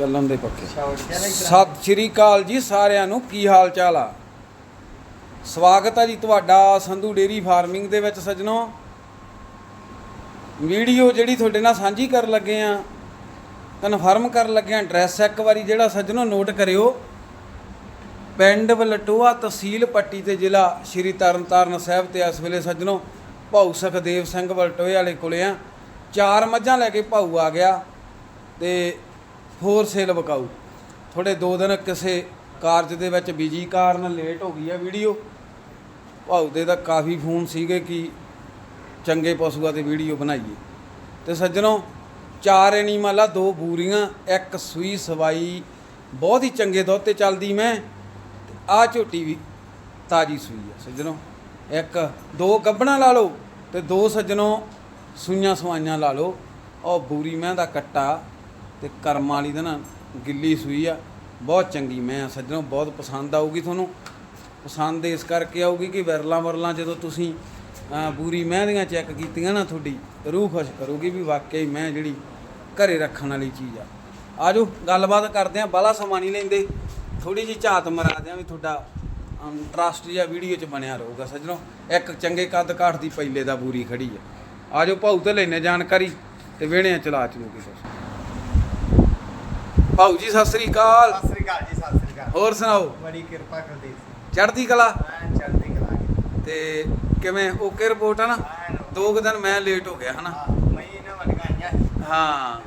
ਚੱਲਣ ਦੇ ਪੱਕੇ ਸਤਿ ਸ਼੍ਰੀ ਅਕਾਲ ਜੀ ਸਾਰਿਆਂ ਨੂੰ, ਕੀ ਹਾਲ ਚਾਲ ਆ? ਸਵਾਗਤ ਹੈ ਜੀ ਤੁਹਾਡਾ ਸੰਧੂ ਡੇਰੀ ਫਾਰਮਿੰਗ ਦੇ ਵਿੱਚ ਸੱਜਣੋ। ਵੀਡੀਓ ਜਿਹੜੀ ਤੁਹਾਡੇ ਨਾਲ ਸਾਂਝੀ ਕਰਨ ਲੱਗੇ ਆ, ਕਨਫਰਮ ਕਰਨ ਲੱਗੇ ਆ, ਐਡਰੈਸ ਇੱਕ ਵਾਰੀ ਜਿਹੜਾ ਸੱਜਣੋ ਨੋਟ ਕਰਿਓ। ਪਿੰਡ ਬਲਟੋਆ ਤਹਿਸੀਲ ਪੱਟੀ ਤੇ ਜ਼ਿਲ੍ਹਾ ਸ਼੍ਰੀ ਤਰਨਤਾਰਨ ਸਾਹਿਬ ਤੇ ਇਸ ਵੇਲੇ ਸੱਜਣੋ ਭਾਊ ਸੁਖਦੇਵ ਸਿੰਘ ਬਲਟੋਏ ਵਾਲੇ ਕੋਲੇ ਆ। ਚਾਰ ਮੱਝਾਂ ਲੈ ਕੇ ਭਾਊ ਆ ਗਿਆ ਤੇ ਹੋਰ ਸੇਲ ਵਿਕਾਊ। ਥੋੜੇ ਦੋ ਦਿਨ ਕਿਸੇ ਕਾਰਜ ਦੇ ਵਿੱਚ ਬਿਜ਼ੀ ਕਾਰਨ ਲੇਟ ਹੋ ਗਈ ਆ ਵੀਡੀਓ। ਭਾਊ ਦੇ ਤਾਂ ਕਾਫੀ ਫੋਨ ਸੀਗੇ ਕਿ ਚੰਗੇ ਪਸ਼ੂਆਂ ਤੇ ਵੀਡੀਓ ਬਣਾਈਏ। ਤੇ ਸੱਜਣੋ, ਚਾਰ ਐਨੀਮਲ ਆ ਦੋ ਬੂਰੀਆਂ, ਇੱਕ ਸੂਈ ਸਵਾਈ, ਬਹੁਤ ਹੀ ਚੰਗੇ ਦੁੱਧ ਤੇ ਚੱਲਦੀ ਮੈਂ। ਤੇ ਆ ਝੋਟੀ ਵੀ ਤਾਜੀ ਸੂਈ ਆ ਸੱਜਣੋ। ਇੱਕ, ਦੋ ਗੱਬਣਾ ਲਾ ਲਓ ਤੇ ਦੋ ਸੱਜਣੋ ਸੂਈਆਂ ਸਵਾਈਆਂ ਲਾ ਲਓ। ਉਹ ਬੂਰੀ ਮੈਂ ਦਾ ਕੱਟਾ। ਤੇ ਕਰਮ ਵਾਲੀ ਦਾ ਨਾ ਗਿੱਲੀ ਸੂਈ ਆ। ਬਹੁਤ ਚੰਗੀ ਮੈਂ ਆ ਸੱਜਣੋ ਬਹੁਤ ਪਸੰਦ ਆਊਗੀ ਤੁਹਾਨੂੰ। ਪਸੰਦ ਇਸ ਕਰਕੇ ਆਊਗੀ ਕਿ ਵਿਰਲਾ ਵਰਲਾ ਜਦੋਂ ਤੁਸੀਂ ਅਹ, ਮੈਂ ਦੀਆਂ ਚੈੱਕ ਕੀਤੀਆਂ ਨਾ ਤੁਹਾਡੀ ਰੂਹ ਖੁਸ਼ ਕਰੂਗੀ ਵੀ ਵਾਕਈ ਮੈਂ ਜਿਹੜੀ ਘਰੇ ਰੱਖਣ ਵਾਲੀ ਚੀਜ਼ ਆ। ਆਜੋ ਗੱਲਬਾਤ ਕਰਦੇ ਆ ਬਾਲਾ ਸਮਾਂ ਨਹੀਂ ਲੈਂਦੇ। ਥੋੜੀ ਜੀ ਝਾਤ ਮਰਾ ਦਿਆਂ ਵੀ ਤੁਹਾਡਾ ਇੰਟਰਸਟ ਜਿਹਾ ਵੀਡੀਓ 'ਚ ਬਣਿਆ ਰਹੂਗਾ ਸੱਜਣੋ। ਇੱਕ ਚੰਗੇ ਕੱਦ ਕਾਠ ਦੀ ਪਹਿਲੇ ਦਾ ਬੂਰੀ ਖੜੀ ਆ। ਆਜੋ ਭਾਊ ਤੇ ਲੈਨੇ ਜਾਣਕਾਰੀ ਤੇ ਵੇਹਣੇ ਚਲਾ ਚਲੂਗੀ ਕੁਛ ਭਾਊ ਜੀ ਸਤਿ ਸ੍ਰੀ ਅਕਾਲ। ਸਤਿ ਸ੍ਰੀ ਅਕਾਲ ਜੀ ਸਤਿ ਸ੍ਰੀ ਅਕਾਲ। ਹੋਰ ਸੁਣਾਓ? ਬੜੀ ਕਿਰਪਾ ਕਰਦੇ ਸੀ। ਚੜ੍ਹਦੀ ਕਲਾ? ਮੈਂ ਚੜ੍ਹਦੀ ਕਲਾ ਤੇ ਕਿਵੇਂ? ਓਕੇ ਰਿਪੋਰਟ ਆ ਨਾ? ਦੋ ਕੁ ਦਿਨ ਮੈਂ ਲੇਟ ਹੋ ਗਿਆ ਹਨਾ? ਹਾਂ, ਮੈਂ ਇਹਨਾਂ ਵੜਗਾਈਆਂ ਹਾਂ।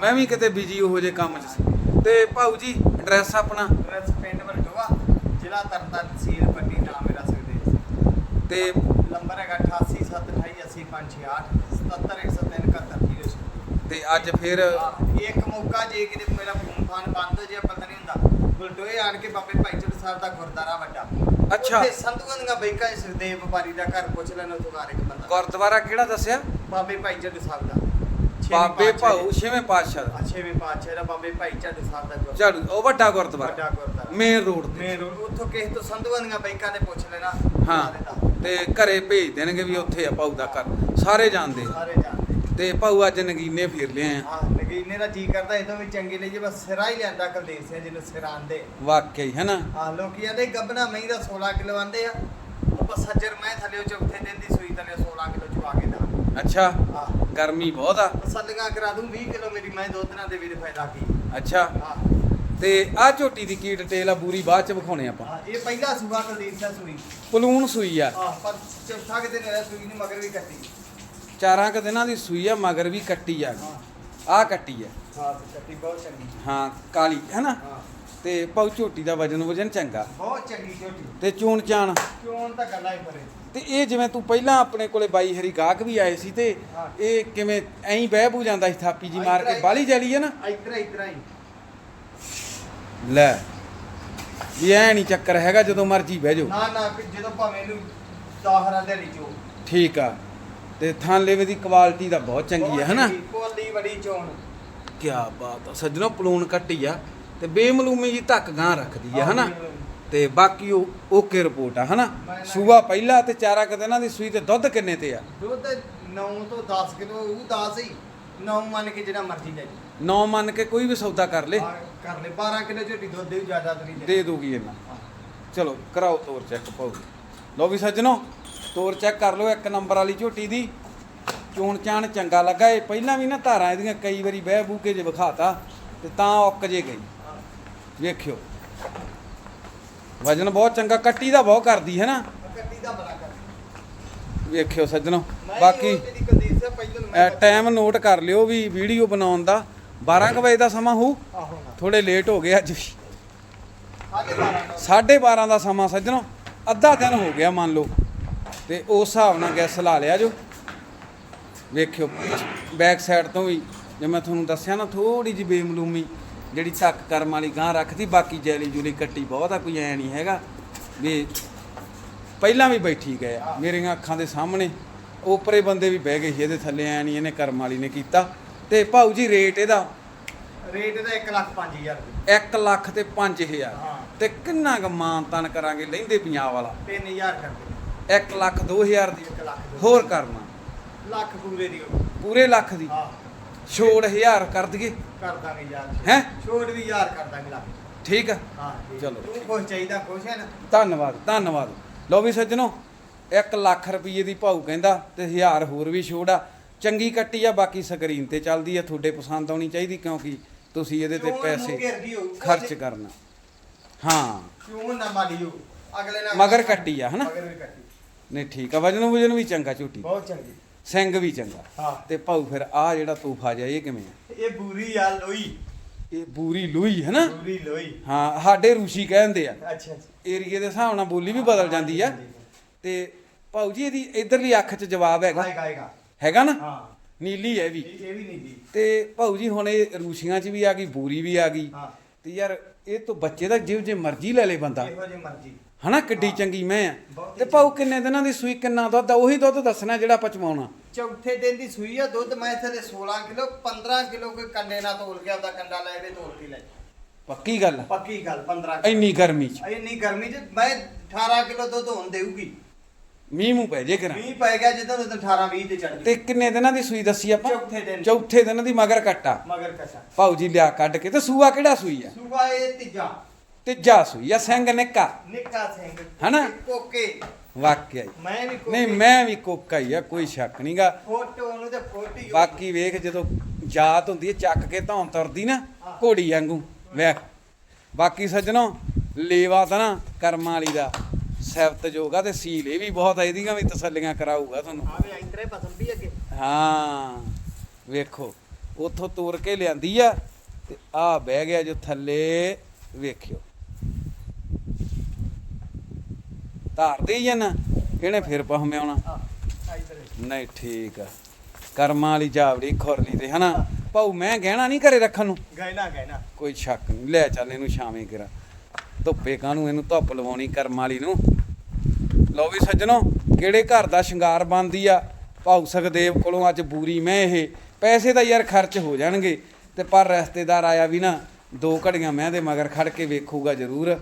ਮੈਂ ਵੀ ਕਿਤੇ ਬਿਜ਼ੀ ਉਹੋ ਜੇ ਕੰਮ 'ਚ ਸੀ। ਤੇ ਭਾਊ ਜੀ ਐਡਰੈਸ ਆਪਣਾ? ਰਸ ਪਿੰਡ ਵਰਟੋਆ ਜ਼ਿਲ੍ਹਾ ਤਰਨਤਾਰਨ ਤਹਿਸੀਲ ਪੱਟੀ ਨਾਮ ਮੇਰਾ ਸੁਖਦੇਵ ਤੇ ਨੰਬਰ ਹੈਗਾ 8878855868 77103 ਤੇ ਅੱਜ ਫਿਰ ਇੱਕ ਮੌਕਾ ਜੇ ਕਿਤੇ ਮੇਰਾ ਫੋਨ ਫਾਨ ਬੰਦ ਹੋ ਜੇ ਪਤਾ ਨਹੀਂ ਹੁੰਦਾ। ਬਲਟੋਏ ਆਣ ਕੇ ਬਾਬੇ ਭਾਈ ਚੜ ਸਾਹਿਬ ਦਾ ਗੁਰਦਾਰਾ ਵੱਡਾ। ਅੱਛਾ। ਉੱਥੇ ਸੰਧੂਆਂ ਦੀਆਂ ਬੈਕਾਂ ਸੁਖਦੇਵ ਵਪਾਰੀ ਦਾ ਘਰ ਪੁੱਛ ਲੈਣਾ ਉੱਥੋਂ ਘਰ ਇੱਕ ਬੰਦਾ। ਗੁਰਦੁਆਰਾ ਕਿਹੜਾ ਦੱਸਿਆ? ਬਾਬੇ ਭਾਈ ਚੜ ਸਾਹਿਬ ਦਾ। ਛੇਵੀਂ ਬਾਬੇ ਪਾਤਸ਼ਾਹ ਭਾਊ ਛੇਵੇਂ ਪਾਤਸ਼ਾਹ ਦਾ। ਆ ਛੇਵੇਂ ਪਾਤਸ਼ਾਹ ਦਾ ਬਾਬੇ ਭਾਈ ਚੜ ਸਾਹਿਬ ਦਾ ਗੁਰਦੁਆਰਾ। ਝਾੜੂ ਉਹ ਵੱਡਾ ਵੱਡਾ ਗੁਰਦੁਆਰਾ। ਮੇਨ ਰੋਡ ਤੇ। ਮੇਨ ਰੋਡ ਉੱਥੋਂ ਕਿਸੇ ਤੋਂ ਸੰਧੂਆਂ ਦੀਆਂ ਬੈਕਾਂ ਤੇ ਪੁੱਛ ਲੈਣਾ। ਹਾਂ। ਤੇ ਘਰੇ ਭੇਜ ਦੇਣਗੇ ਵੀ ਉੱਥੇ ਆ ਭਾਊ ਦਾ ਘਰ। ਸਾਰੇ ਜਾਣਦੇ। ਆ। ਸਾਰੇ ਤੇ ਭਾਊ ਅੱਜ ਨਗੀਨੇ ਫਿਰ ਲਿਆ ਆ। ਹਾਂ ਨਗੀਨੇ ਦਾ ਜੀ ਕਰਦਾ ਇਹ ਤੋਂ ਵੀ ਚੰਗੇ ਲਈ ਜੇ ਬਸ ਸਿਰਾ ਹੀ ਲਿਆਂਦਾ ਕੁਲਦੀਪ ਸਿੰਘ ਜਿਹਨੂੰ ਸਿਰਾਂ ਦੇ ਵਾਕਈ ਹੈ ਨਾ ਆ ਲੋਕੀ ਆਂਦੇ ਗੱਬਣਾ ਮਹੀਂ ਦਾ 16 ਕਿਲੋ ਆਂਦੇ ਆ। ਆਪਾਂ ਸੱਜਰ ਮੈਂ ਥੱਲੇ ਚੌਥੇ ਦਿਨ ਦੀ ਸੂਈ ਥੱਲੇ 16 ਕਿਲੋ ਚਵਾ ਕੇ ਦਾ ਅੱਛਾ ਆ ਗਰਮੀ ਬਹੁਤ ਆ। ਸੱਲੀਆਂ ਕਰਾ ਦੂੰ 20 ਕਿਲੋ ਮੇਰੀ ਮੈਂ ਦੋ ਦਿਨਾਂ ਦੇ ਵੀ ਫਾਇਦਾ ਕੀ। ਅੱਛਾ। ਤੇ ਆ ਝੋਟੀ ਦੀ ਕੀ ਡਿਟੇਲ ਆ ਬੂਰੀ ਬਾਅਦ ਚ ਵਿਖਾਉਣੇ ਆਪਾਂ। ਇਹ ਪਹਿਲਾ ਸੂਆ ਕੁਲਦੀਪ ਸਿੰਘ ਸੂਈ। ਪਲੂਣ ਸੂਈ ਆ। ਆ ਪਰ ਚੌਥਾ ਕਿਤੇ ਮੇਰਾ ਸੂਈ ਨਹੀਂ ਮਗਰ ਵੀ ਕੱਟੀ। ਚਾਰਾਂ ਕੁ ਦਿਨਾਂ ਦੀ ਸੂਈ ਆ ਮਗਰ ਵੀ ਕੱਟੀ ਆ। ਆ ਕੱਟੀ ਆ। ਹਾਂ ਕੱਟੀ ਬਹੁਤ ਚੰਗੀ। ਹਾਂ ਕਾਲੀ ਹੈ। ਨਾ ਤੇ ਭਾਊ ਝੋਟੀ ਦਾ ਵਜਨ ਵਜਨ ਚੰਗਾ। ਬਹੁਤ ਚੰਗੀ ਝੋਟੀ। ਤੇ ਚੂਣ ਚਾਣ। ਕਿਉਂ ਤਾਂ ਗੱਲਾਂ ਹੀ ਪਰੇ। ਤੇ ਇਹ ਜਿਵੇਂ ਤੂੰ ਪਹਿਲਾਂ ਆਪਣੇ ਕੋਲੇ ਬਾਈ ਹਰੀ ਗਾਹਕ ਵੀ ਆਏ ਸੀ ਤੇ। ਇਹ ਕਿਵੇਂ ਐਂ ਬਹਿ ਬੂ ਜਾਂਦਾ ਸੀ ਥਾਪੀ ਜੀ ਮਾਰ ਕੇ ਬਾਲੀ ਜਾਲੀ ਹੈ ਨਾ? ਇਤਰਾ ਇਤਰਾ ਹੀ ਲੈ ਵੀ ਐ ਨਹੀਂ ਚੱਕਰ ਹੈਗਾ ਜਦੋਂ ਮਰਜ਼ੀ ਬਹਿ ਜਾਓ। ਨਾ ਨਾ ਜਦੋਂ ਭਾਵੇਂ ਨੂੰ ਦਾਹਰਾ ਦੇ ਚੋ ਠੀਕ ਆ। ਤੇ ਥਾਂ ਲੈਵੇ ਦੀ ਕੁਆਲਿਟੀ ਦਾ ਬਹੁਤ ਚੰਗੀ ਹੈ ਹਨਾ? ਕੋਲੀ ਬੜੀ ਚੋਣ। ਕੀ ਬਾਤ ਆ ਸੱਜਣੋ ਪਲੂਣ ਕੱਟੀ ਆ ਤੇ ਬੇਮਲੂਮੀ ਜੀ ਧੱਕ ਗਾਂ ਰੱਖਦੀ ਆ ਹਨਾ? ਤੇ ਬਾਕੀ ਉਹ ਓਕੇ ਰਿਪੋਰਟ ਆ ਹਨਾ? ਸੂਆ ਪਹਿਲਾ ਤੇ ਚਾਰਾ ਕਦੇ ਇਹਨਾਂ ਦੀ ਸੂਈ ਤੇ ਦੁੱਧ ਕਿੰਨੇ ਤੇ ਆ? ਦੁੱਧ 9 ਤੋਂ 10 ਕਿਲੋ ਉਹ 10 ਹੀ। 9 ਮੰਨ ਕੇ ਜਿਹੜਾ ਮਰਜ਼ੀ ਲੈ ਜੀ ਨੌ ਮੰਨ ਕੇ ਕੋਈ ਵੀ ਸੌਦਾ ਕਰ ਲੇ। ਕਰ ਲੈ 12 ਕਿਲੋ ਝੋਟੀ ਦੁੱਧ ਦੀ ਜ਼ਿਆਦਾ ਤਰੀ ਦੇ ਦੂਗੀ ਇਹਨਾਂ। ਚਲੋ ਕਰਾਓ ਤੋਰ ਚੈੱਕ ਪਾਓ। ਲਓ ਵੀ ਸੱਜਣੋ ਤੋਰ ਚੈੱਕ ਕਰ ਲਓ ਇੱਕ ਨੰਬਰ ਵਾਲੀ ਝੋਟੀ ਦੀ। ਚੋਣ ਚਾਣ ਚੰਗਾ ਲੱਗਾ ਇਹ ਪਹਿਲਾਂ ਵੀ ਨਾ ਧਾਰਾਂ ਇਹਦੀਆਂ ਕਈ ਵਾਰੀ ਬਹਿ ਬੂ ਕੇ ਜੇ ਵਿਖਾਤਾ ਤੇ ਤਾਂ ਉੱਕ ਜੇ ਗਈ। ਵੇਖਿਓ। ਵਜਨ ਬਹੁਤ ਚੰਗਾ ਕੱਟੀ ਦਾ ਬਹੁਤ ਕਰਦੀ ਹੈ ਨਾ। ਕੱਟੀ ਦਾ ਬੜਾ ਕਰ ਵੇਖਿਓ ਸੱਜਣੋ ਬਾਕੀ ਟਾਈਮ ਨੋਟ ਕਰ ਲਿਓ ਵੀ ਵੀਡੀਓ ਬਣਾਉਣ ਦਾ। 12 ਕੁ ਵਜੇ ਦਾ ਸਮਾਂ ਹੋਊ। ਥੋੜੇ ਲੇਟ ਹੋ ਗਏ ਅੱਜ ਵੀ। ਆਗੇ 12 12:30 ਦਾ ਸਮਾਂ ਸੱਜਣੋ ਅੱਧਾ ਦਿਨ ਹੋ ਗਿਆ ਮੰਨ ਲਓ। ਤੇ ਉਸ ਹਿਸਾਬ ਨਾਲ ਗੈਸ ਲਾ ਲਿਆ ਜੋ। ਵੇਖਿਓ ਬੈਕ ਸਾਈਡ ਤੋਂ ਵੀ ਜੇ ਮੈਂ ਤੁਹਾਨੂੰ ਦੱਸਿਆ ਨਾ ਥੋੜੀ ਜਿਹੀ ਬੇਮਲੂਮੀ ਜਿਹੜੀ ਧੱਕ ਕਰਮ ਵਾਲੀ ਗਾਂ ਰੱਖਦੀ ਬਾਕੀ ਜੈਲੀ ਜੁਲੀ ਕੱਟੀ ਬਹੁਤ ਆ ਕੋਈ ਐ ਨਹੀਂ ਹੈਗਾ। ਵੀ ਪਹਿਲਾਂ ਵੀ ਬੈਠੀ ਗਏ ਮੇਰੀਆਂ ਅੱਖਾਂ ਦੇ ਸਾਹਮਣੇ ਉਪਰੇ ਬੰਦੇ ਵੀ ਬਹਿ ਗਏ ਸੀ ਇਹਦੇ ਥੱਲੇ ਐ ਨਹੀਂ ਇਹਨੇ ਕਰਮ ਵਾਲੀ ਨੇ ਕੀਤਾ। ਤੇ ਭਾਊ ਜੀ ਰੇਟ ਇਹਦਾ? ਰੇਟ ਦਾ 1 ਲੱਖ 5000 ਰੁਪਏ। 1 ਲੱਖ ਤੇ 5000 ਹਾਂ। ਤੇ ਕਿੰਨਾ ਕੁ ਮਾਨ ਤਾਨ ਕਰਾਂਗੇ ਲੈਂਦੇ ਪੰਜਾਬ ਵਾਲਾ। 3000 ਕਰਦੇ 1 ਲੱਖ 2000 ਦੀ। 1 ਲੱਖ। ਹੋਰ ਕਰਨਾ। ਲੱਖ ਪੂਰੇ ਦੀ। ਪੂਰੇ ਲੱਖ ਦੀ। ਹਾਂ। ਛੋੜ 1000 ਕਰ ਦਈਏ। ਕਰ ਦਾਂਗੇ ਯਾਰ। ਹੈਂ? ਛੋੜ ਵੀ ਯਾਰ ਕਰ ਦਾਂਗੇ ਲਾ ਠੀਕ ਆ। ਹਾਂ। ਚਲੋ। ਤੂੰ ਕੁਛ ਚਾਹੀਦਾ ਕੁਛ ਹੈ ਨਾ? ਧੰਨਵਾਦ ਧੰਨਵਾਦ। ਲਓ ਵੀ ਸੱਜਣੋ 1 ਲੱਖ ਰੁਪਏ ਦੀ ਭਾਊ ਕਹਿੰਦਾ ਤੇ 1000 ਹੋਰ ਵੀ ਛੋੜ ਆ। ਚੰਗੀ ਕੱਟੀ ਆ ਬਾਕੀ ਸਕਰੀਨ ਤੇ ਚੱਲਦੀ ਆ। ਤੁਹਾਡੇ ਪਸੰਦ ਆਉਣੀ ਚਾਹੀਦੀ ਕਿਉਂਕਿ ਤੁਸੀਂ ਇਹਦੇ ਤੇ ਪੈਸੇ। ਖਰਚ ਕਰਨਾ। ਹਾਂ। ਕਿਉਂ ਨਾ ਮਾਲੀਓ ਅਗਲੇ ਨਾਲ ਮਗਰ ਕੱਟੀ ਆ, ਹਨਾ? ਮਗਰ ਵੀ ਕੱਟੀ। ਨਹੀਂ ਠੀਕ ਆ ਵਜਨ ਵਜਨ ਵੀ ਚੰਗਾ ਝੂਟੀ ਬਹੁਤ ਚੰਗੀ। ਸਿੰਘ ਵੀ ਚੰਗਾ। ਹਾਂ। ਤੇ ਭਾਊ ਫਿਰ ਆ ਜਿਹੜਾ ਤੋਹਫਾ ਜਿਹਾ ਇਹ ਕਿਵੇਂ ਆ? ਇਹ ਬੂਰੀ ਆ ਲੋਈ। ਇਹ ਬੂਰੀ ਲੂਈ ਹੈ ਨਾ? ਬੂਰੀ ਲੋਈ। ਹਾਂ ਸਾਡੇ ਰੂਸੀ ਕਹਿੰਦੇ ਆ। ਅੱਛਾ ਏਰੀਏ ਦੇ ਹਿਸਾਬ ਨਾਲ ਬੋਲੀ ਵੀ ਬਦਲ ਜਾਂਦੀ ਆ। ਤੇ ਭਾਊ ਜੀ ਇਹਦੀ ਇਧਰਲੀ ਅੱਖ 'ਚ ਜਵਾਬ ਹੈਗਾ। ਹੈਗਾ ਨਾ? ਹਾਂ। ਨੀਲੀ ਹੈ ਵੀ। ਇਹ ਵੀ ਦੀ ਤੇ ਭਾਊ ਜੀ ਹੁਣ ਇਹ ਰੂਸੀਆਂ 'ਚ ਵੀ ਆ ਗਈ ਬੂਰੀ ਵੀ ਆ ਗਈ। ਹਾਂ। ਤੇ ਯਾਰ ਇਹ ਤੋਂ ਬੱਚੇ ਦਾ ਜਿਉ ਜੇ ਮਰਜ਼ੀ ਲੈ ਲੇ ਬੰਦਾ। ਇਹੋ ਮਰਜ਼ੀ। ਹਨਾ ਕਿੱਡੀ ਚੰਗੀ ਮੈਂ ਆ। ਤੇ ਭਾਊ ਕਿੰਨੇ ਦਿਨਾਂ ਦੀ ਸੂਈ ਕਿੰਨਾ ਦੁੱਧ ਆ ਉਹੀ ਦੁੱਧ ਦੱਸਣਾ ਜਿਹੜਾ ਪਚਵਾਉਣਾ ਚੌਥੇ ਦਿਨ ਦੀ ਸੂਈ ਆ ਦੁੱਧ ਮੈਂ ਦੇ 16 ਕਿਲੋ 15 ਕਿਲੋ ਕੋਈ ਕੰਡੇ ਨਾਲ ਤੋਲ ਕੇ ਆਪਦਾ ਕੰਡਾ ਲੈ ਕੇ ਤੋਲ ਕੇ ਲੈ ਪੱਕੀ ਗੱਲ? ਪੱਕੀ ਗੱਲ 15 ਕਿਲੋ। ਇੰਨੀ ਗਰਮੀ 'ਚ। ਇੰਨੀ ਗਰਮੀ 'ਚ ਮੈਂ 18 ਕਿਲੋ ਦੁੱਧ ਹੋਣ ਦੇਊਗੀ। ਮੀਂਹ ਮੂੰਹ ਪੈ ਜੇ ਕਰਾਂ। ਮੀਂਹ ਪੈ ਗਿਆ ਜਦੋਂ ਉਦੋਂ 18 20 ਤੇ ਚੜ ਤੇ ਗਈ ਕਿੰਨੇ ਦਿਨਾਂ ਦੀ ਸੂਈ ਦੱਸੀ ਆਪਾਂ? ਚੌਥੇ ਦਿਨ। ਚੌਥੇ ਦਿਨ ਦੀ ਮਗਰ ਕੱਟਾ। ਮਗਰ ਕਸਾ ਭਾਊ ਜੀ ਲਿਆ ਕੱਢ ਕੇ ਤੇ ਸੂਆ ਕਿਹੜਾ ਸੂਈ ਆ? ਸੂਬਾ ਇਹ ਤੀਜਾ। ਤੀਜਾ ਸੂਈ ਆ ਸਿੰਘ ਨਿੱਕਾ। ਨਿੱਕਾ ਸਿੰਘ। ਹਨਾ? ਕੋਕੇ। ਵਾਕਿਆ ਹੀ। ਮੈਂ ਵੀ ਕੋਕੇ ਨਹੀਂ ਮੈਂ ਵੀ ਕੋਕਾ ਹੀ ਆ ਕੋਈ ਸ਼ੱਕ ਨਹੀਂਗਾ ਫੋਟੋ ਉਹਨੂੰ ਤੇ ਫੋਟੀ ਬਾਕੀ ਵੇਖ ਜਦੋਂ ਜਾਤ ਹੁੰਦੀ ਹੈ ਚੱਕ ਕੇ ਧੌਣ ਤੁਰਦੀ ਨਾ ਘੋੜੀ ਵਾਂਗੂ ਵੇਖ। ਬਾਕੀ ਸੱਜਣੋ ਲੇਵਾ ਤਾਂ ਨਾ ਕਰਮਾਂ ਵਾਲੀ ਦਾ ਸਿਫਤ ਜੋਗਾ ਤੇ ਸੀਲ ਇਹ ਵੀ ਬਹੁਤ ਇਹਦੀਆਂ ਵੀ ਤਸੱਲੀਆਂ ਕਰਾਊਗਾ ਤੁਹਾਨੂੰ। ਆਵੇ ਇੰਤਰੇ ਪਸੰਦ ਵੀ ਅੱਗੇ। ਹਾਂ ਵੇਖੋ ਉਥੋਂ ਤੋਰ ਕੇ ਲਿਆਂਦੀ ਆ ਤੇ ਆ ਬਹਿ ਗਿਆ ਜੋ ਥੱਲੇ ਵੇਖਿਓ। ਧਾਰਦੇ ਹੀ ਆ ਨਾ ਇਹਨੇ ਫਿਰ ਪਹਮੇ ਆਉਣਾ। ਨਹੀਂ ਠੀਕ ਆ। ਕਰਮਾਂ ਵਾਲੀ ਜਾਵੜੀ ਖੁਰਲੀ ਤੇ ਹਨਾ? ਭਾਊ ਮੈਂ ਗਹਿਣਾ ਨਹੀਂ ਘਰੇ ਰੱਖਣ ਨੂੰ। ਗੈਨਾ ਗੈਨਾ ਕੋਈ ਸ਼ੱਕ ਨਹੀਂ ਲੈ ਚੱਲ ਇਹਨੂੰ ਛਾਵੇਂ ਕਰਾ। ਧੁੱਪੇ ਕਾਹਨੂੰ ਇਹਨੂੰ ਧੁੱਪ ਲਵਾਉਣੀ ਕਰਮ ਵਾਲੀ ਨੂੰ? ਲਓ ਵੀ ਸੱਜਣੋ ਕਿਹੜੇ ਘਰ ਦਾ ਸ਼ਿੰਗਾਰ ਬਣਦੀ ਆ? ਭਾਊ ਸੁਖਦੇਵ ਕੋਲੋਂ ਅੱਜ ਬੂਰੀ ਮੈਂ ਇਹ। ਪੈਸੇ ਤਾਂ ਯਾਰ ਖਰਚ ਹੋ ਜਾਣਗੇ। ਤੇ ਪਰ ਰਿਸ਼ਤੇਦਾਰ ਆਇਆ ਵੀ ਨਾ ਦੋ ਘੜੀਆਂ ਮੈਂ ਦੇ ਮਗਰ ਖੜ ਕੇ ਵੇਖੂਗਾ ਜ਼ਰੂਰ।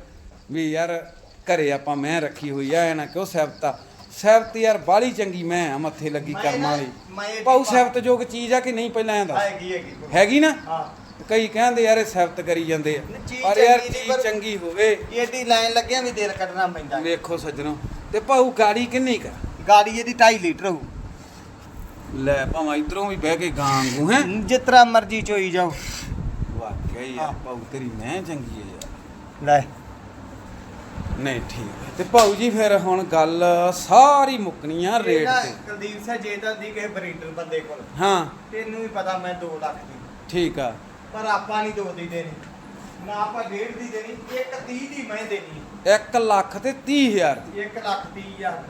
ਵੀ ਯਾਰ ਘਰੇ ਆਪਾਂ ਮੈਂ ਰੱਖੀ ਹੋਈ ਆ ਐ ਨਾ ਕਿਉਂ ਸਹਿਬਤਾ? ਸਹਿਬਤ ਯਾਰ ਬਾਲੀ ਚੰਗੀ ਮੈਂ ਆ ਮੱਥੇ ਲੱਗੀ ਕਰਮਾਂ ਵਾਲੀ। ਮੈਂ ਇਹ ਭਾਊ ਪਾ- ਸਹਿਬਤ ਯੋਗ ਚੀਜ਼ ਆ ਕਿ ਨਹੀਂ ਪਹਿਲਾਂ ਐਂ ਦੱਸ? ਹੈਗੀ ਹੈਗੀ। ਹੈਗੀ ਨਾ? ਹਾਂ। ਕਈ ਕਹਿੰਦੇ ਯਾਰ ਇਹ ਸਿਫਤ ਕਰੀ ਜਾਂਦੇ ਆ। ਪਰ ਯਾਰ ਚੀਜ਼ ਚੰਗੀ ਹੋਵੇ। ਇਹਦੀ ਲਾਈਨ ਲੱਗਿਆ ਵੀ ਦਿਲ ਕੱਢਣਾ ਪੈਂਦਾ। ਵੇਖੋ ਸੱਜਣੋ ਤੇ ਭਾਊ ਗਾੜੀ ਕਿੰਨੀ ਕਰ ਗਾੜੀ ਇਹਦੀ 2.5 ਲੀਟਰ ਹੋਊ। ਲੈ ਭਾਵੇਂ ਇਧਰੋਂ ਵੀ ਬਹਿ ਕੇ ਗਾਂਗੂ ਹੈ? ਤਰ੍ਹਾਂ ਮਰਜ਼ੀ ਚੋਈ ਜਾਓ। ਵਾਕਿਆ ਹੀ ਆ ਹਾਂ। ਭਾਊ ਤੇਰੀ ਮੈਂ ਚੰਗੀ ਹੈ ਯਾਰ। ਲੈ। ਨਹੀਂ ਠੀਕ ਹੈ। ਤੇ ਭਾਊ ਜੀ ਫਿਰ ਹੁਣ ਗੱਲ ਸਾਰੀ ਮੁੱਕਣੀ ਆ ਰੇਟ ਇਹਦਾ ਤੇ। ਕੁਲਦੀਪ ਸਿੰਘ ਜੇ ਤਾਂ ਦੀ ਕਿਸੇ ਬਰੀਡਰ ਬੰਦੇ ਕੋਲ। ਹਾਂ। ਤੈਨੂੰ ਵੀ ਪਤਾ ਮੈਂ 2 ਲੱਖ ਦੀ। ਠੀਕ ਆ। ਪਰ ਆਪਾਂ ਨਹੀਂ ਦੋ ਦੀ ਦੇਣੀ। ਨਾ ਆਪਾਂ ਡੇਢ ਦੀ ਦੇਣੀ ਇੱਕ 30 ਦੀ ਮੈਂ ਦੇਣੀ। 1 ਲੱਖ ਤੇ 30000 ਦੀ। 1 ਲੱਖ 30 ਹਜ਼ਾਰ।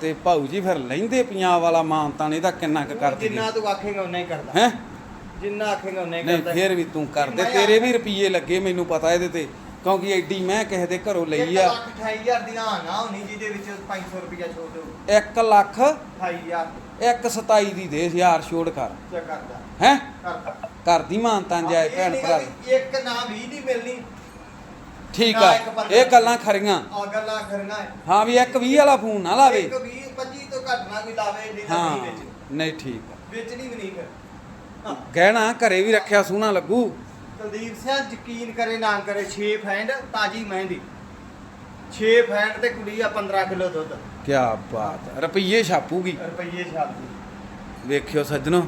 ਤੇ ਭਾਊ ਜੀ ਫਿਰ ਲੈਂਦੇ ਪੰਜਾਬ ਵਾਲਾ ਮਾਨਤਾਨ ਇਹਦਾ ਕਿੰਨਾ ਕੁ ਕਰ ਜਿੰਨਾ ਤੂੰ ਆਖੇਗਾ ਉਨਾ ਹੀ ਕਰਦਾ। ਹੈ? ਜਿੰਨਾ ਆਖੇਗਾ ਉਨਾ ਹੀ ਨਹੀਂ ਕਰਦਾ। ਫਿਰ ਵੀ ਤੂੰ ਕਰ ਦੇ ਤੇਰੇ ਵੀ ਰੁਪਏ ਲੱਗੇ ਮੈਨੂੰ ਪਤਾ ਇਹਦੇ ਤੇ। ਕਿਉਂਕਿ ਐਡੀ ਮੈਂ ਕਿਸੇ ਦੇ ਘਰੋਂ ਲਈ ਆ। 1 ਲੱਖ 28 ਹਜ਼ਾਰ ਦੀ ਨਾ ਨਾ ਹੋਣੀ ਜਿਹਦੇ ਵਿੱਚ 500 ਰੁਪਇਆ ਛੋੜ ਦਿਓ। 1 ਲੱਖ 28 ਹਜ਼ਾਰ। 127 ਦੀ ਦੇ ਹਜ਼ਾਰ ਛੋੜ ਕਰ। ਚਾ ਕਰਦਾ ਹੈ? ਕਰਦਾ ਮਾਨਤਾਂ ਜਾਏ ਭੈਣ ਭਰਾ ਵੀ ਇੱਕ ਨਾ 20 ਦੀ ਮਿਲਣੀ। ਠੀਕ ਆ ਇੱਕ ਇਹ ਗੱਲਾਂ ਖਰੀਆਂ। ਆ ਗੱਲਾਂ ਕਰਨਾ ਹੈ ਵੀ ਇੱਕ 20 ਵਾਲਾ ਫੋਨ ਨਾ ਲਾਵੇ। ਇੱਕ 20 25 ਤੋਂ ਘੱਟ ਨਾ ਕੋਈ ਲਾਵੇ ਨਹੀਂ ਤਾਂ ਹਾਂ ਨਹੀਂ ਵਿੱਚ। ਨਹੀਂ ਠੀਕ ਆ। ਵੇਚਣੀ ਵੀ ਨਹੀਂ ਫਿਰ। ਹਾਂ। ਗਹਿਣਾ ਘਰੇ ਵੀ ਰੱਖਿਆ ਸੋਹਣਾ ਲੱਗੂ। ਕੁਲਦੀਪ ਸਿੰਘ ਯਕੀਨ ਕਰੇ ਨਾ ਕਰੇ 6 ਫੈਂਡ ਤਾਜੀ ਮਹਿੰਦੀ। 6 ਫੈਂਡ ਤੇ ਕੁੜੀ ਆ 15 ਕਿਲੋ ਦੁੱਧ। ਕੀ ਬਾਤ ਰੁਪਈਏ ਛਾਪੂਗੀ। ਰੁਪਈਏ ਛਾਪਦੀ ਵੇਖਿਓ ਸੱਜਣੋ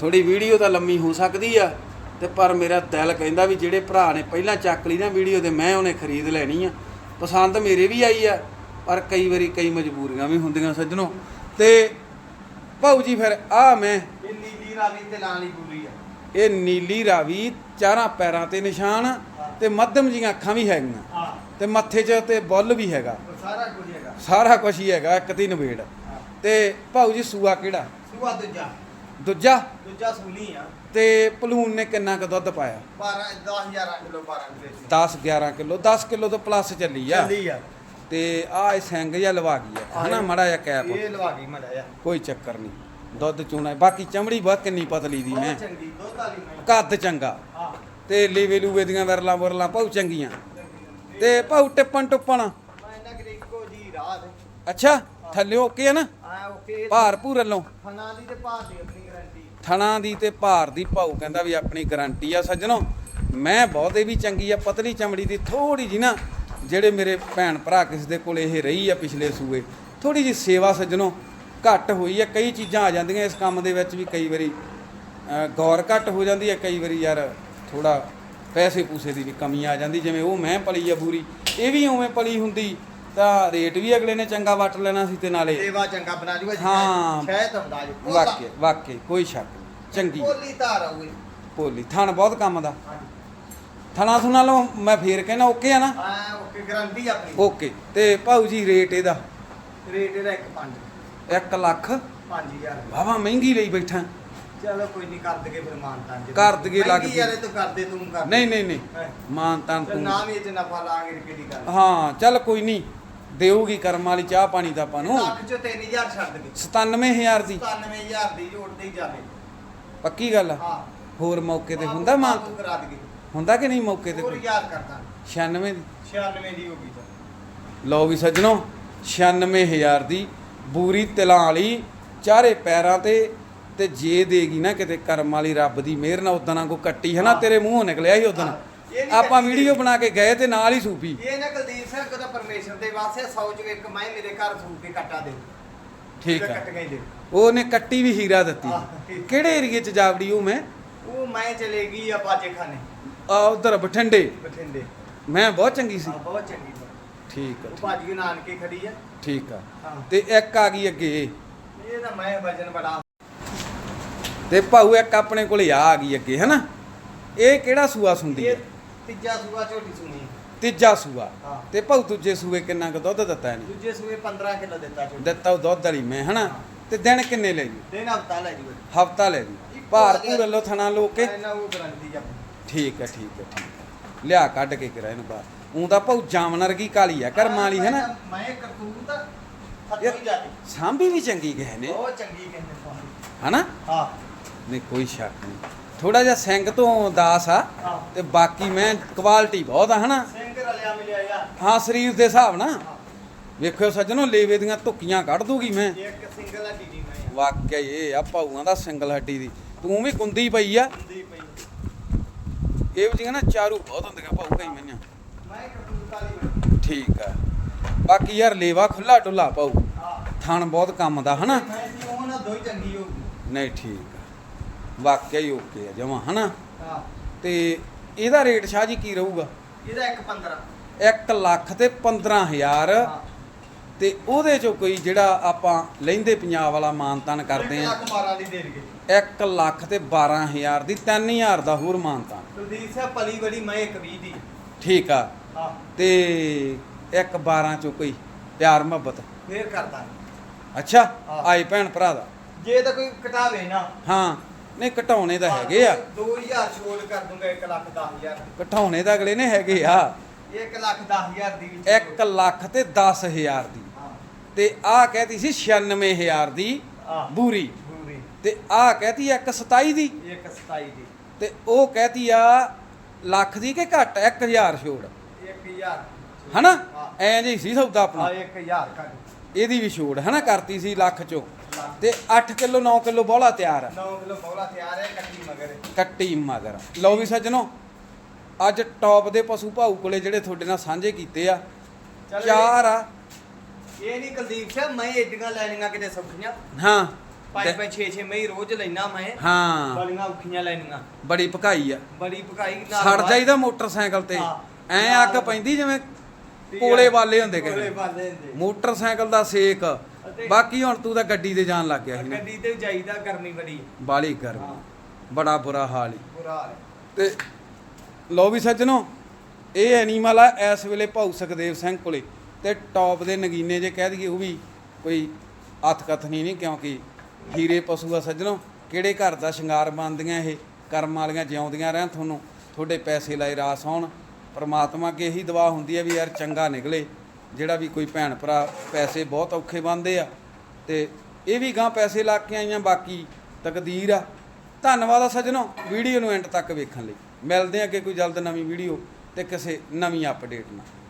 ਥੋੜੀ ਵੀਡੀਓ ਤਾਂ ਲੰਮੀ ਹੋ ਸਕਦੀ ਆ ਤੇ ਪਰ ਮੇਰਾ ਦਿਲ ਕਹਿੰਦਾ ਵੀ ਜਿਹੜੇ ਭਰਾ ਨੇ ਪਹਿਲਾਂ ਚੱਕ ਲਈ ਨਾ ਵੀਡੀਓ ਤੇ ਮੈਂ ਉਹਨੇ ਖਰੀਦ ਲੈਣੀ ਆ। ਪਸੰਦ ਮੇਰੇ ਵੀ ਆਈ ਆ ਪਰ ਕਈ ਵਾਰੀ ਕਈ ਮਜਬੂਰੀਆਂ ਵੀ ਹੁੰਦੀਆਂ ਸੱਜਣੋ। ਤੇ ਭਾਊ ਜੀ ਫਿਰ ਆ ਮੈਂ। ਇਹ ਨੀਲੀ ਰਾਵੀ ਤੇ ਲਾਂ ਵਾਲੀ ਬੁਰੀ ਆ। ਇਹ ਨੀਲੀ ਰਾਵੀ ਚਾਰਾਂ ਪੈਰਾਂ ਤੇ ਨਿਸ਼ਾਨ ਤੇ ਮੱਧਮ ਜੀਆਂ ਅੱਖਾਂ ਵੀ ਹੈਗੀਆਂ। ਤੇ ਮੱਥੇ 'ਚ ਤੇ ਬੁੱਲ ਵੀ ਹੈਗਾ। ਸਾਰਾ ਕੁਝ ਹੈਗਾ। ਸਾਰਾ ਕੁਝ ਹੀ ਹੈਗਾ ਇੱਕ ਤੀ ਨਵੇੜ। ਤੇ ਭਾਊ ਜੀ ਸੂਆ ਕਿਹੜਾ? ਸੂਆ ਦੂਜਾ। ਦੂਜਾ? ਦੂਜਾ ਸੂਨੀ ਆ। ਤੇ ਪਲੂਨ ਨੇ ਕਿੰਨਾ ਕੁ ਦੁੱਧ ਪਾਇਆ? 12 10000 ਕਿਲੋ 12 ਦੇ 10 11 ਕਿਲੋ। 10 ਕਿਲੋ ਤੋਂ ਪਲੱਸ ਚੱਲੀ ਆ। ਚੱਲੀ ਆ। ਤੇ ਆ ਇਹ ਸਿੰਘ ਜਿਹਾ ਲਵਾ ਗਈ ਆ। ਹਨਾ ਮੜਾ ਜਿਹਾ ਕੈਪ। ਇਹ ਲਵਾ ਗਈ ਮੜਾ ਆ ਕੋਈ ਚੱਕਰ ਨਹੀਂ। ਦੁੱਧ ਚੂਣਾ ਬਾਕੀ ਚਮੜੀ ਬਹੁਤ ਕਿੰਨੀ ਪਤਲੀ ਦੀ ਮੈਂ ਚੰਗੀ ਦੁੱਧ ਵਾਲੀ ਮੈਂ ਕੱਦ ਚੰਗਾ। ਹਾਂ ਤੇ ਲੀਵੇ ਲੂਵੇ ਦੀਆਂ ਵਰਲਾਂ ਵਰਲਾਂ ਭਾਉ ਚੰਗੀਆਂ। ਤੇ ਭਾਉ ਟਿੱਪਣ ਟੁੱਪਣ। ਇਹਨਾਂ ਕਿ ਜੀ ਰਾਹ ਅੱਛਾ, ਥੱਲੇ ਓਕੇ ਆ ਨਾ? ਆ ਓਕੇ ਭਾਰ ਭੂਰ ਵੱਲੋਂ। ਦੀ ਤੇ ਭਾਰ ਦੀ ਆਪਣੀ ਗਾਰੰਟੀ ਥਣਾ ਦੀ ਤੇ ਭਾਰ ਦੀ ਭਾਊ ਕਹਿੰਦਾ ਵੀ ਆਪਣੀ ਗਾਰੰਟੀ ਆ ਸੱਜਣੋ। ਮੈਂ ਬਹੁਤੇ ਵੀ ਚੰਗੀ ਆ, ਪਤਲੀ ਚਮੜੀ ਦੀ ਥੋੜੀ ਜੀ ਨਾ, ਜਿਹੜੇ ਮੇਰੇ ਭੈਣ ਭਰਾ ਕਿਸ ਦੇ ਕੋਲ ਇਹ ਰਹੀ ਆ ਪਿਛਲੇ ਸੂਏ। ਥੋੜੀ ਜੀ ਸੇਵਾ ਸੱਜਣੋ। ਘੱਟ ਹੋਈ ਆ ਕਈ ਚੀਜ਼ਾਂ ਆ ਜਾਂਦੀਆਂ ਇਸ ਕੰਮ ਦੇ ਵਿੱਚ ਵੀ ਕਈ ਵਾਰੀ। ਗੌਰ ਘੱਟ ਹੋ ਜਾਂਦੀ ਹੈ ਕਈ ਵਾਰੀ ਯਾਰ ਥੋੜਾ ਪੈਸੇ ਪੂਸੇ ਦੀ ਵੀ ਕਮੀ ਆ ਜਾਂਦੀ ਜਿਵੇਂ ਉਹ ਮੈਂ ਪਲੀ ਆ ਬੂਰੀ ਇਹ ਵੀ ਉਵੇਂ ਪਲੀ ਹੁੰਦੀ ਤਾਂ ਰੇਟ ਵੀ ਅਗਲੇ ਨੇ ਚੰਗਾ ਵੱਟ ਲੈਣਾ ਸੀ ਤੇ ਨਾਲੇ ਸੇਵਾ ਚੰਗਾ ਬਣਾ ਜੂਗਾ ਹਾਂ। ਸ਼ਾਇਦ ਹੁੰਦਾ ਜੀ ਵਾਕਿਆ ਵਾਕਿਆ ਕੋਈ ਸ਼ੱਕ ਨਹੀਂ। ਚੰਗੀ। ਕੋਲੀ ਧਾਰ ਆਉਗੀ ਭੋਲੀ ਥਣ ਬਹੁਤ ਕੰਮ ਦਾ। ਥਣਾ ਥੁਣਾ ਲਓ ਮੈਂ ਫੇਰ ਕਹਿਣਾ ਓਕੇ ਆ ਨਾ? ਹਾਂ ਓਕੇ ਗਰੰਟੀ ਆਪਣੀ। ਓਕੇ ਤੇ ਭਾਊ ਜੀ ਰੇਟ ਇਹਦਾ? ਰੇਟ ਇਹਦਾ 1 5 1 ਲੱਖ। 5000 ਵਾਵਾ ਮਹਿੰਗੀ ਲਈ ਬੈਠਾ। ਚਲੋ ਕੋਈ ਨਹੀਂ ਕਰ ਦਗੇ ਫਿਰ ਮਾਨਤਾਂ ਜੀ ਕਰ ਦਈਏ ਲੱਗ ਮਹਿੰਗੀ ਯਾਰੇ ਤੂੰ ਕਰਦੇ ਤੂੰ ਕਰ ਨਹੀਂ ਨਹੀਂ ਨਹੀਂ। ਹੈਂ। ਮਾਨ ਤਾਨ ਚੱਲ ਤੂੰ। ਨਾਮ ਹੀ ਚ ਨਫਾ ਲਾਂਗੇ ਕਿਹੜੀ ਗੱਲ? ਹਾਂ ਚੱਲ ਕੋਈ ਨਹੀਂ ਦੇਊਗੀ ਕਰਮ ਵਾਲੀ ਚਾਹ ਪਾਣੀ ਦਾ ਆਪਾਂ ਨੂੰ। ਲੱਖ ਚੋਂ 3000 ਛੱਡ ਦੇ। 97000 ਦੀ। 97000 ਦੀ ਜੋੜਦੇ ਹੀ ਜਾਵੇ। ਪੱਕੀ ਗੱਲ? ਆ ਹਾਂ। ਹੋਰ ਮੌਕੇ ਤੇ ਹੁੰਦਾ ਮਾਨ ਤੂੰ ਕਰਾ ਦਗੇ ਹੁੰਦਾ ਕਿ ਨਹੀਂ ਮੌਕੇ ਤੇ? ਹੋਰ ਕੋਈ ਯਾਦ ਕਰਦਾ। 96 ਦੀ। 96 ਦੀ ਹੋ ਗਈ ਤਾਂ। ਲਓ ਵੀ ਸੱਜਣੋ 96000 ਦੀ ਬੂਰੀ ਤਿਲਾਂ ਵਾਲੀ ਚਾਰੇ ਪੈਰਾਂ ਤੇ ਤੇ ਜੇ ਦੇਗੀ ਨਾ ਕਿਤੇ ਕਰਮ ਵਾਲੀ ਰੱਬ ਦੀ ਮਿਹਰ ਨਾਲ ਉਦਾਂ ਨਾ ਕੋ ਕੱਟੀ ਹੈ ਨਾ ਹਾਂ। ਤੇਰੇ ਮੂੰਹੋਂ ਨਿਕਲਿਆ ਸੀ ਉਦੋਂ ਹਾਂ। ਆਪਾਂ ਵੀਡੀਓ ਬਣਾ ਕੇ ਗਏ ਤੇ ਨਾਲ ਹੀ ਸੂਪੀ। ਇਹ ਨਾ ਕੁਲਦੀਪ ਸਿੰਘ ਕਦਾ ਪਰਮੇਸ਼ਰ ਦੇ ਵਾਸਤੇ 100 ਚ ਇੱਕ ਮੈਂ ਮੇਰੇ ਘਰ ਸੂਟ ਕੇ ਕੱਟਾ ਦੇ। ਠੀਕ ਦੇ। ਉਹਨੇ ਕੱਟੀ ਵੀ ਹੀਰਾ ਦਿੱਤੀ। ਹਾਂ। ਕਿਹੜੇ ਏਰੀਏ ਚ ਜਾਵੜੀ ਉਹ ਮੈਂ? ਉਹ ਮੈਂ ਚਲੇ ਗਈ ਆ ਬਾਜੇ ਖਾਨੇ। ਆ ਉਧਰ ਬਠਿੰਡੇ। ਬਠਿੰਡੇ। ਮੈਂ ਬਹੁਤ ਚੰਗੀ ਸੀ। ਹਾਂ ਬਹੁਤ ਚੰਗੀ। ਠੀਕ ਉਹ ਭੱਜ ਕੇ ਨਾਨਕੇ ਖੜੀ ਆ। ਠੀਕ ਆ। ਹਾਂ। ਤੇ ਇੱਕ ਆ ਗਈ ਅੱਗੇ। ਇਹ ਤਾਂ ਮੈਂ ਵਜਨ ਬੜਾ ਤੇ ਭਾਊ ਇੱਕ ਆਪਣੇ ਕੋਲੇ ਆ ਆ ਗਈ ਅੱਗੇ ਹੈਨਾ? ਇਹ ਕਿਹੜਾ ਸੂਆ ਸੁੰਦੀ ਇਹ ਹੈ ਤੀਜਾ ਸੂਆ ਝੋਟੀ ਸੁਣੀ ਤੀਜਾ ਸੂਆ। ਹਾਂ। ਤੇ ਭਾਊ ਦੂਜੇ ਸੂਏ ਕਿੰਨਾ ਕੁ ਦੁੱਧ ਦਿੱਤਾ ਇਹਨੇ? ਦੂਜੇ ਸੂਏ 15 ਕਿਲੋ ਦਿੱਤਾ ਝੋਟੀ ਦਿੱਤਾ ਉਹ ਦੁੱਧ ਵਾਲੀ ਮੈਂ ਹਨਾ? ਤੇ ਦਿਨ ਕਿੰਨੇ ਲੈ ਜੂ? ਦਿਨ ਹਫਤਾ ਲੈ ਜੂਗਾ ਹਫਤਾ ਲੈ ਜੂ। ਭਾਰ ਭੂਰ ਲੋ ਥਣਾ ਲੋ ਕੇ। ਇਹਨਾਂ ਉਹ ਗਰੰਟੀ ਆਪਣੀ। ਠੀਕ ਹੈ ਠੀਕ ਹੈ ਠੀਕ ਹੈ ਲਿਆ ਕੱਢ ਕੇ ਕਰਾ ਇਹਨੂੰ ਬਾਹਰ। ਉਹ ਤਾਂ ਭਾਊ ਜਾਮਨਰ ਕੀ ਕਾਲੀ ਆ ਕਰਮਾਂ ਵਾਲੀ ਹੈ ਨਾ? ਮੈਂ ਕਰਤੂਤ ਹੀ ਜਾ ਕੇ। ਸਾਂਭੀ ਵੀ ਚੰਗੀ ਗਏ ਨੇ। ਬਹੁਤ ਚੰਗੀ ਕਹਿੰਦੇ ਤੁਹਾਨੂੰ ਹਨਾ? ਹਾਂ। ਨਹੀਂ ਕੋਈ ਸ਼ੱਕ ਨਹੀਂ। ਥੋੜਾ ਜਿਹਾ ਸਿੰਘ ਤੋਂ ਦਾਸ ਆ ਤੇ ਬਾਕੀ ਮੈਂ ਕੁਆਲਿਟੀ ਬਹੁਤ ਆ ਹਨਾ? ਸਿੰਘ ਰਲਿਆ ਮਿਲਿਆ ਯਾਰ। ਹਾਂ ਸਰੀਰ ਦੇ ਹਿਸਾਬ ਨਾਲ। ਵੇਖਿਓ ਸੱਜਣੋ ਲੇਵੇ ਦੀਆਂ ਧੁੱਕੀਆਂ ਕੱਢ ਦੂਗੀ ਮੈਂ। ਇੱਕ ਸਿੰਗਲ ਹੱਡੀ ਦੀ ਮੈਂ ਆ। ਵਾਕਿਆ ਇਹ ਆ ਭਾਊਆਂ ਦਾ ਸਿੰਗਲ ਹੱਡੀ ਦੀ। ਤੂੰ ਵੀ ਕੁੰਦੀ ਪਈ ਆ। ਪਈ। ਇਹ ਵੀ ਨਾ ਚਾਰੂ ਬਹੁਤ ਹੁੰਦੀਆਂ ਭਾਊ ਕਈ ਮਈਆਂ ਮੈਂ ਕਰਤੂਤ ਵਾਲੀ ਮੈਂ ਠੀਕ ਆ। ਬਾਕੀ ਯਾਰ ਲੇਵਾ ਖੁੱਲਾ ਡੁੱਲਾ ਭਾਊ ਥਣ ਬਹੁਤ ਕੰਮ ਦਾ, ਹਨਾ? ਨਹੀਂ, ਠੀਕ ਆ। ਵਾਕਿਆ ਹੀ ਓਕੇ ਆ, ਜਮਾ, ਹਨਾ? ਤੇ ਇਹਦਾ ਰੇਟ ਸ਼ਾਹ ਜੀ ਕੀ ਰਹੂਗਾ? ਇਹਦਾ ਇੱਕ 15 1 ਲੱਖ ਤੇ 15000 ਹਾਂ ਤੇ ਉਹਦੇ ਚੋਂ ਕੋਈ ਜਿਹੜਾ ਆਪਾਂ ਲੈਂਦੇ ਪੰਜਾਬ ਵਾਲਾ ਮਾਨਤਾਨ ਕਰਦੇ ਇੱਕ ਆ ਲੱਖ ਬਾਰਾਂ ਦੀ ਦੇ ਦੇਗੇ 1 ਲੱਖ ਤੇ 12000 ਦੀ 3000 ਦਾ ਹੋਰ ਮਾਨਤਾਨ ਕੁਲਦੀਪ ਸਿੰਘ ਪਲੀ ਬੜੀ ਮੈਂ ਇੱਕ 20 ਦੀ। ਠੀਕ ਆ। ਹਾਂ। ਤੇ ਇੱਕ 12 ਚੋਂ ਕੋਈ ਪਿਆਰ ਮੁਹੱਬਤ। ਫੇਰ ਕਰਦਾ। ਅੱਛਾ? ਹਾਂ। ਆਈ ਭੈਣ ਭਰਾ ਦਾ। ਜੇ ਤਾਂ ਕੋਈ ਘਟਾਵੇ ਨਾ। ਹਾਂ। ਨਹੀਂ ਘਟਾਉਣੇ ਤਾਂ ਹੈਗੇ ਆ। 2000 ਛੋੜ ਕਰ ਦੂੰਗਾ 1 ਲੱਖ 10000 ਘਟਾਉਣੇ ਤਾਂ ਅਗਲੇ ਨੇ ਹੈਗੇ ਆ। 1 ਲੱਖ 10000 ਦੀ ਵਿੱਚ 1 ਲੱਖ ਤੇ 10000 ਦੀ। ਹਾਂ। ਤੇ ਆਹ ਕਹਤੀ ਸੀ 96000 ਦੀ ਆ ਬੂਰੀ। ਪੂਰੀ ਤੇ ਆਹ ਕਹਤੀ 127 ਦੀ। 1 27 ਦੀ। ਤੇ ਉਹ ਕਹਤੀ ਆ ਲੱਖ ਦੀ ਕਿ ਘੱਟ? 1000 ਛੋੜ। 1000 ਹਨਾ? ਹਾਂ। ਐਂ ਜਿਹੀ ਸੀ ਸੌਦਾ ਆਪਣਾ। 1000 ਕੱਢ ਇਹਦੀ ਵੀ ਛੋੜ ਹਨਾ ਕਰਤੀ ਸੀ ਲੱਖ ਚੋਂ। ਤੇ 8 ਕਿਲੋ 9 ਕਿਲੋ ਬੋਲਾ ਤਿਆਰ। ਆ 9 ਕਿਲੋ ਬੌਲਾ ਤਿਆਰ ਹੈ ਕੱਟੀ ਮਗਰ। ਕੱਟੀ ਮਗਰ। ਲਓ ਵੀ ਸੱਜਣੋ ਅੱਜ ਟੌਪ ਦੇ ਪਸ਼ੂ ਭਾਊ ਕੋਲੇ ਜਿਹੜੇ ਤੁਹਾਡੇ ਨਾਲ ਸਾਂਝੇ ਕੀਤੇ ਆ। ਚਾਰ ਆ। ਇਹ ਨਹੀਂ ਕੁਲਦੀਪ ਸਿੰਘ ਮੈਂ ਏਡੀਆਂ ਲੈਣੀਆਂ ਕਿਤੇ ਸੌਖੀਆਂ। ਹਾਂ। ਪੰਜ ਤੇ- ਪੰਜ 6 6 ਮੈਂ ਹੀ ਰੋਜ਼ ਲੈਣਾ ਮੈਂ। ਹਾਂ। ਬੜੀਆਂ ਔਖੀਆਂ ਲੈਣੀਆਂ ਬੜੀ ਭਕਾਈ ਆ। ਬੜੀ ਪਕਾਈ ਸੜ ਜਾਈਦਾ ਮੋਟਰਸਾਈਕਲ ਤੇ। ਐ ਅੱਗ ਪੈਂਦੀ ਜਿਵੇਂ ਕੋਲੇ ਵਾਲੇ ਹੁੰਦੇ ਕੋਲੇ ਕਹਿੰਦੇ ਵਾਲੇ ਹੁੰਦੇ। ਮੋਟਰਸਾਈਕਲ ਦਾ ਸੇਕ। ਬਾਕੀ ਹੁਣ ਤੂੰ ਤਾਂ ਗੱਡੀ ਤੇ ਜਾਣ ਲੱਗ ਗਿਆ ਸੀ ਗੱਡੀ ਤੇ ਜਾਈਦਾ ਗਰਮੀ ਬੜੀ। ਬਾਲੀ। ਗਰਮੀ। ਬੜਾ ਬੁਰਾ ਹਾਲ ਹੀ ਬੁਰਾ ਹਾਲ ਤੇ ਲੋ ਵੀ ਸੱਜਣੋ ਇਹ ਐਨੀਮਲ ਆ ਇਸ ਵੇਲੇ ਭਾਊ ਸੁਖਦੇਵ ਸਿੰਘ ਕੋਲੇ। ਤੇ ਟੌਪ ਦੇ ਨਗੀਨੇ ਜੇ ਕਹਿ ਦਈਏ ਉਹ ਵੀ ਕੋਈ ਹੱਥ ਕਥਨੀ ਨਹੀਂ ਕਿਉਂਕਿ ਹੀਰੇ ਪਸ਼ੂ ਆ ਸੱਜਣੋ, ਕਿਹੜੇ ਘਰ ਦਾ ਸ਼ਿੰਗਾਰ ਬਣਦੀਆਂ ਇਹ? ਕਰਮ ਵਾਲੀਆਂ ਜਿਉਂਦੀਆਂ ਰਹਿਣ ਤੁਹਾਨੂੰ, ਤੁਹਾਡੇ ਪੈਸੇ ਲਾਏ ਰਾਸ ਆਉਣ। ਪਰਮਾਤਮਾ ਅੱਗੇ ਇਹੀ ਦੁਆ ਹੁੰਦੀ ਹੈ ਵੀ ਯਾਰ ਚੰਗਾ ਨਿਕਲੇ। ਜਿਹੜਾ ਵੀ ਕੋਈ ਭੈਣ ਭਰਾ ਪੈਸੇ ਬਹੁਤ ਔਖੇ ਬੰਦੇ ਆ। ਤੇ ਇਹ ਵੀ ਗਾਂ ਪੈਸੇ ਲਾ ਕੇ ਆਈਆਂ, ਬਾਕੀ ਤਕਦੀਰ ਆ। ਧੰਨਵਾਦ ਆ ਸੱਜਣੋ, ਵੀਡੀਓ ਨੂੰ ਐਂਡ ਤੱਕ ਵੇਖਣ ਲਈ। ਮਿਲਦੇ ਆ ਕਿ ਕੋਈ ਜਲਦ ਨਵੀਂ ਵੀਡੀਓ ਤੇ ਕਿਸੇ ਨਵੀਂ ਅਪਡੇਟ ਨਾਲ।